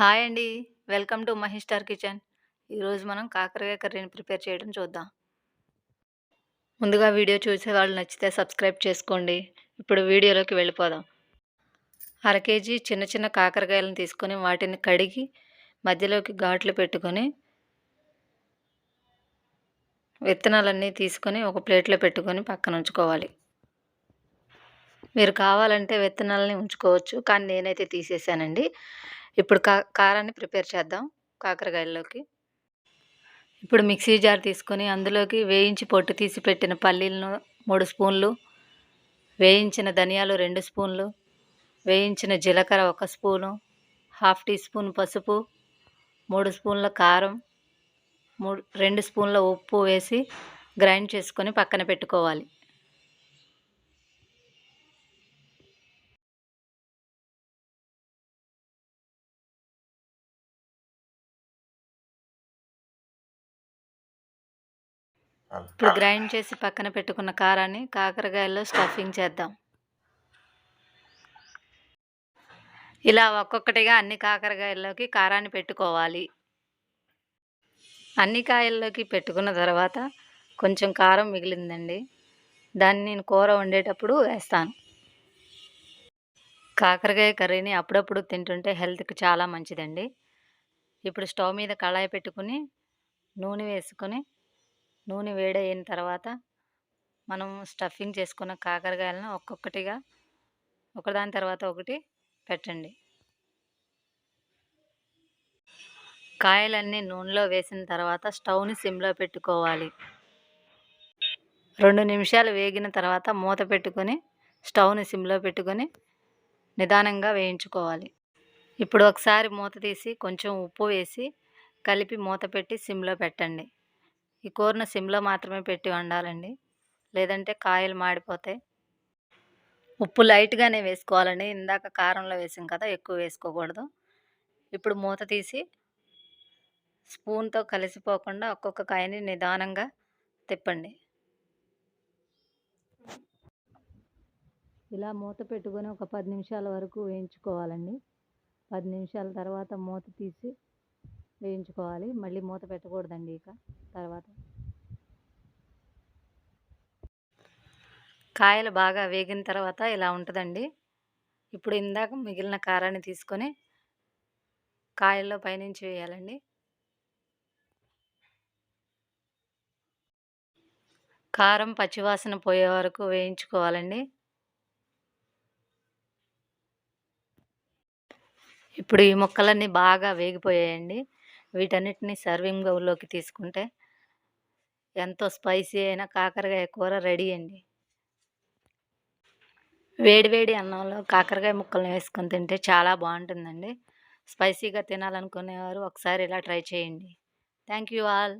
Hi అండి. Welcome to Mahi Star Kitchen. ఈరోజు మనం కాకరకాయ కర్రీని ప్రిపేర్ చేయడం చూద్దాం. ముందుగా వీడియో చూసే వాళ్ళు నచ్చితే సబ్స్క్రైబ్ చేసుకోండి. ఇప్పుడు వీడియోలోకి వెళ్ళిపోదాం. అర కేజీ చిన్న చిన్న కాకరకాయలను తీసుకొని వాటిని కడిగి మధ్యలోకి ఘాట్లు పెట్టుకొని విత్తనాలన్నీ తీసుకొని ఒక ప్లేట్లో పెట్టుకొని పక్కన ఉంచుకోవాలి. మీరు కావాలంటే విత్తనాలని ఉంచుకోవచ్చు. కానీ నేనైతే తీసేసానండి. ఇప్పుడు కా కారాన్ని ప్రిపేర్ చేద్దాం కాకరకాయల్లోకి. ఇప్పుడు మిక్సీ జార్ తీసుకొని అందులోకి వేయించి పొట్టు తీసి పెట్టిన పల్లీలను మూడు స్పూన్లు వేయించిన ధనియాలు రెండు స్పూన్లు వేయించిన జీలకర్ర ఒక స్పూను హాఫ్ టీ స్పూన్ పసుపు మూడు స్పూన్ల కారం మూడు రెండు స్పూన్ల ఉప్పు వేసి గ్రైండ్ చేసుకొని పక్కన పెట్టుకోవాలి. ఇప్పుడు గ్రైండ్ చేసి పక్కన పెట్టుకున్న కారాన్ని కాకరకాయల్లో స్టఫింగ్ చేద్దాం. ఇలా ఒక్కొక్కటిగా అన్ని కాకరకాయల్లోకి కారాన్ని పెట్టుకోవాలి. అన్ని కాయల్లోకి పెట్టుకున్న తర్వాత కొంచెం కారం మిగిలిందండి. దాన్ని నేను కూర వండేటప్పుడు వేస్తాను. కాకరకాయ కర్రీని అప్పుడప్పుడు తింటుంటే హెల్త్కి చాలా మంచిదండి. ఇప్పుడు స్టవ్ మీద కళాయి పెట్టుకుని నూనె వేసుకొని నూనె వేడయిన తర్వాత మనం స్టఫింగ్ చేసుకున్న కాకరకాయలను ఒక్కొక్కటిగా ఒకదాని తర్వాత ఒకటి పెట్టండి. కాయలన్నీ నూనెలో వేసిన తర్వాత స్టవ్ని సిమ్లో పెట్టుకోవాలి. రెండు నిమిషాలు వేగిన తర్వాత మూత పెట్టుకొని స్టవ్ని సిమ్లో పెట్టుకొని నిదానంగా వేయించుకోవాలి. ఇప్పుడు ఒకసారి మూత తీసి కొంచెం ఉప్పు వేసి కలిపి మూత పెట్టి సిమ్లో పెట్టండి. ఈ కూరను సిమ్లో మాత్రమే పెట్టి వండాలండి. లేదంటే కాయలు మాడిపోతాయి. ఉప్పు లైట్గానే వేసుకోవాలండి. ఇందాక కారంలో వేసాం కదా ఎక్కువ వేసుకోకూడదు. ఇప్పుడు మూత తీసి స్పూన్తో కలిసిపోకుండా ఒక్కొక్క కాయని నిదానంగా తిప్పండి. ఇలా మూత పెట్టుకొని ఒక పది నిమిషాల వరకు వేయించుకోవాలండి. పది నిమిషాల తర్వాత మూత తీసి వేయించుకోవాలి. మళ్ళీ మూత పెట్టకూడదండి ఇక. తర్వాత కాయలు బాగా వేగిన తర్వాత ఇలా ఉంటుందండి. ఇప్పుడు ఇందాక మిగిలిన కారాన్ని తీసుకొని కాయల్లో పైనుంచి వేయాలండి. కారం పచ్చివాసన పోయే వరకు వేయించుకోవాలండి. ఇప్పుడు ఈ ముక్కలన్నీ బాగా వేగిపోయాయండి. వీటన్నిటిని సర్వింగ్ బౌల్లోకి తీసుకుంటే ఎంతో స్పైసీ అయిన కాకరకాయ కూర రెడీ అండి. వేడివేడి అన్నంలో కాకరకాయ ముక్కలను వేసుకొని తింటే చాలా బాగుంటుందండి. స్పైసీగా తినాలనుకునేవారు ఒకసారి ఇలా ట్రై చేయండి. Thank you all.